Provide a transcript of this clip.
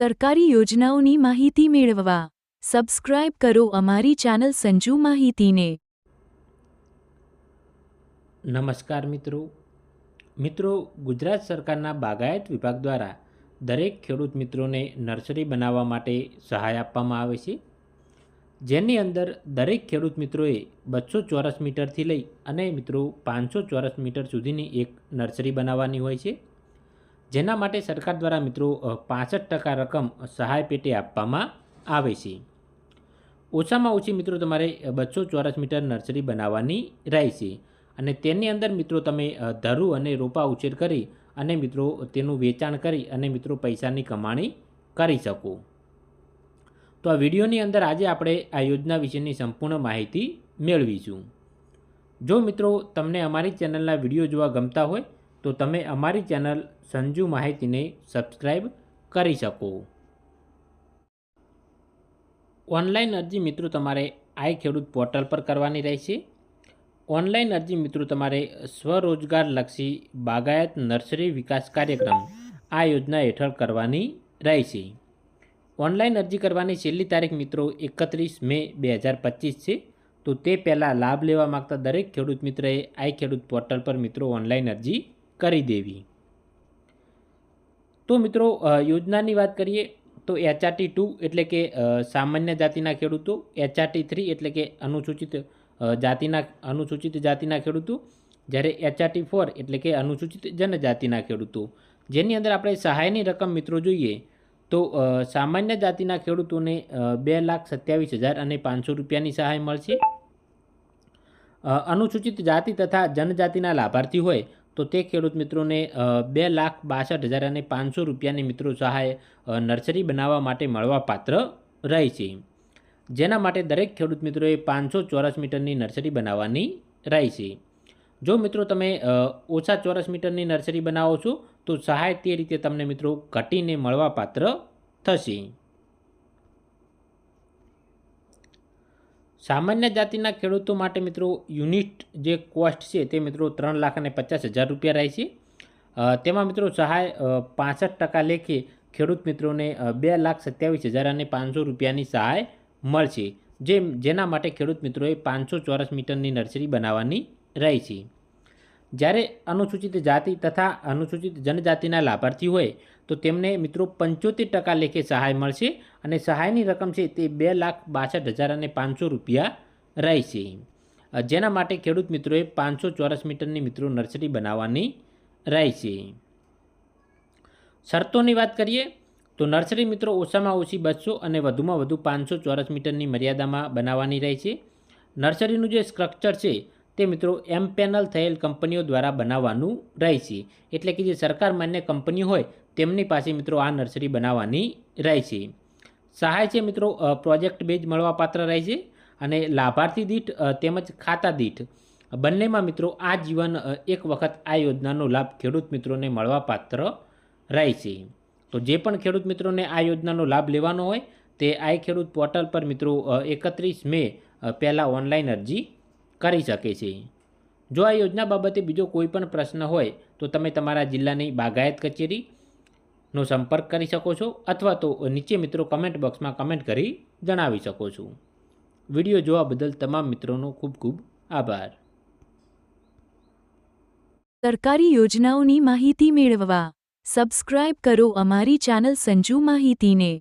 સરકારી યોજનાઓની માહિતી મેળવવા સબસ્ક્રાઇબ કરો અમારી ચેનલ સંજુ માહિતીને. નમસ્કાર મિત્રો. મિત્રો, ગુજરાત સરકારના બાગાયત વિભાગ દ્વારા દરેક ખેડૂત મિત્રોને નર્સરી બનાવવા માટે સહાય આપવામાં આવે છે. જેની અંદર દરેક ખેડૂત મિત્રોએ બસો ચોરસ મીટરથી લઈ અને મિત્રો પાંચસો ચોરસ મીટર સુધીની એક નર્સરી બનાવવાની હોય છે. જેના માટે સરકાર દ્વારા મિત્રો પાસઠ ટકા રકમ સહાય પેટે આપવામાં આવે છે. ઓછામાં ઓછી મિત્રો તમારે બસો ચોરસ મીટર નર્સરી બનાવવાની રહેશે અને તેની અંદર મિત્રો તમે ધરુ અને રોપા ઉછેર કરી અને મિત્રો તેનું વેચાણ કરી અને મિત્રો પૈસાની કમાણી કરી શકો. તો આ વિડીયોની અંદર આજે આપણે આ યોજના વિશેની સંપૂર્ણ માહિતી મેળવીશું. જો મિત્રો તમને અમારી ચેનલના વીડિયો જોવા ગમતા હોય તો તમે અમારી ચેનલ સંજુ માહિતીને સબસ્ક્રાઈબ કરી શકો. ઓનલાઈન અરજી મિત્રો તમારે આઈ ખેડૂત પોર્ટલ પર કરવાની રહેશે. ઓનલાઈન અરજી મિત્રો તમારે સ્વરોજગારલક્ષી બાગાયત નર્સરી વિકાસ કાર્યક્રમ આ યોજના હેઠળ કરવાની રહેશે. ઓનલાઈન અરજી કરવાની છેલ્લી તારીખ મિત્રો એકત્રીસ મે બે હજાર પચીસ છે. તો તે પહેલાં લાભ લેવા માગતા દરેક ખેડૂત મિત્રએ આઈ ખેડૂત પોર્ટલ પર મિત્રો ઓનલાઈન અરજી કરી દેવી. તો મિત્રો યોજનાની વાત કરીએ તો એચઆરટી ટુ એટલે કે સામાન્ય જાતિના ખેડૂતો એચઆરટી થ્રી એટલે કે અનુસૂચિત જાતિના અનુસૂચિત જાતિના ખેડૂતો, જ્યારે એચઆરટી ફોર એટલે કે અનુસૂચિત જનજાતિના ખેડૂતો. જેની અંદર આપણે સહાયની રકમ મિત્રો જોઈએ, તો સામાન્ય જાતિના ખેડૂતોને બે લાખ સત્યાવીસ હજાર અને પાંચસો રૂપિયાની સહાય મળશે. અનુસૂચિત જાતિ તથા જનજાતિના લાભાર્થી હોય તો તે ખેડૂત મિત્રોને બે લાખ બાસઠ હજાર અને પાંચસો રૂપિયાની મિત્રો સહાય નર્સરી બનાવવા માટે મળવાપાત્ર રહેશે જેના માટે દરેક ખેડૂત મિત્રોએ પાંચસો ચોરસ મીટરની નર્સરી બનાવવાની રહેશે જો મિત્રો તમે ઓછા ચોરસ મીટરની નર્સરી બનાવો છો, તો સહાય તે રીતે તમને મિત્રો ઘટીને મળવાપાત્ર થશે. સામાન્ય જાતિના ખેડૂતો માટે મિત્રો યુનિટ જે કોસ્ટ છે તે મિત્રો ત્રણ લાખ અને પચાસ હજાર રૂપિયા રહે છે. તેમાં મિત્રો સહાય પાસઠ ટકા લેખે ખેડૂત મિત્રોને બે લાખ સત્યાવીસ હજાર અને પાંચસો રૂપિયાની સહાય મળશે જે જેના માટે ખેડૂત મિત્રોએ પાંચસો ચોરસ મીટરની નર્સરી બનાવવાની રહી છે. જ્યારે અનુસૂચિત જાતિ તથા અનુસૂચિત જનજાતિના લાભાર્થી હોય, તો તેમને મિત્રો પંચોતેર ટકા લેખે સહાય મળશે અને સહાયની રકમ છે તે બે લાખ બાસઠ હજાર અને પાંચસો રૂપિયા રહેશે. જેના માટે ખેડૂત મિત્રોએ પાંચસો ચોરસ મીટરની મિત્રો નર્સરી બનાવવાની રહેશે. શરતોની વાત કરીએ, તો નર્સરી મિત્રો ઓછામાં ઓછી બસો અને વધુમાં વધુ પાંચસો ચોરસ મીટરની મર્યાદામાં બનાવવાની રહેશે. નર્સરીનું જે સ્ટ્રક્ચર છે તે મિત્રો એમ પેનલ થયેલ કંપનીઓ દ્વારા બનાવવાનું રહેશે. એટલે કે જે સરકાર માન્ય કંપની હોય, તેમની પાસે મિત્રો આ નર્સરી બનાવવાની રહેશે. સહાય છે મિત્રો પ્રોજેક્ટ બેઝ મળવાપાત્ર રહેશે અને લાભાર્થી દીઠ તેમજ ખાતા દીઠ. બંનેમાં મિત્રો, આ જીવન એક વખત આ યોજનાનો લાભ ખેડૂત મિત્રોને મળવાપાત્ર રહેશે. તો જે પણ ખેડૂત મિત્રોને આ યોજનાનો લાભ લેવાનો હોય, તે આઈ ખેડૂત પોર્ટલ પર મિત્રો એકત્રીસ મે પહેલાં ઓનલાઈન અરજી કરી શકે છે. જો આ યોજના બાબતે બીજો કોઈ પણ પ્રશ્ન હોય, તો તમે તમારા જિલ્લાની બાગાયત કચેરીનો સંપર્ક કરી શકો છો અથવા તો નીચે મિત્રો કમેન્ટ બોક્સમાં કમેન્ટ કરી જણાવી શકો છો. વીડિયો જોવા બદલ તમામ મિત્રોનો ખૂબ ખૂબ આભાર. સરકારી યોજનાઓની માહિતી મેળવવા સબસ્ક્રાઇબ કરો અમારી ચેનલ સંજુ માહિતીને.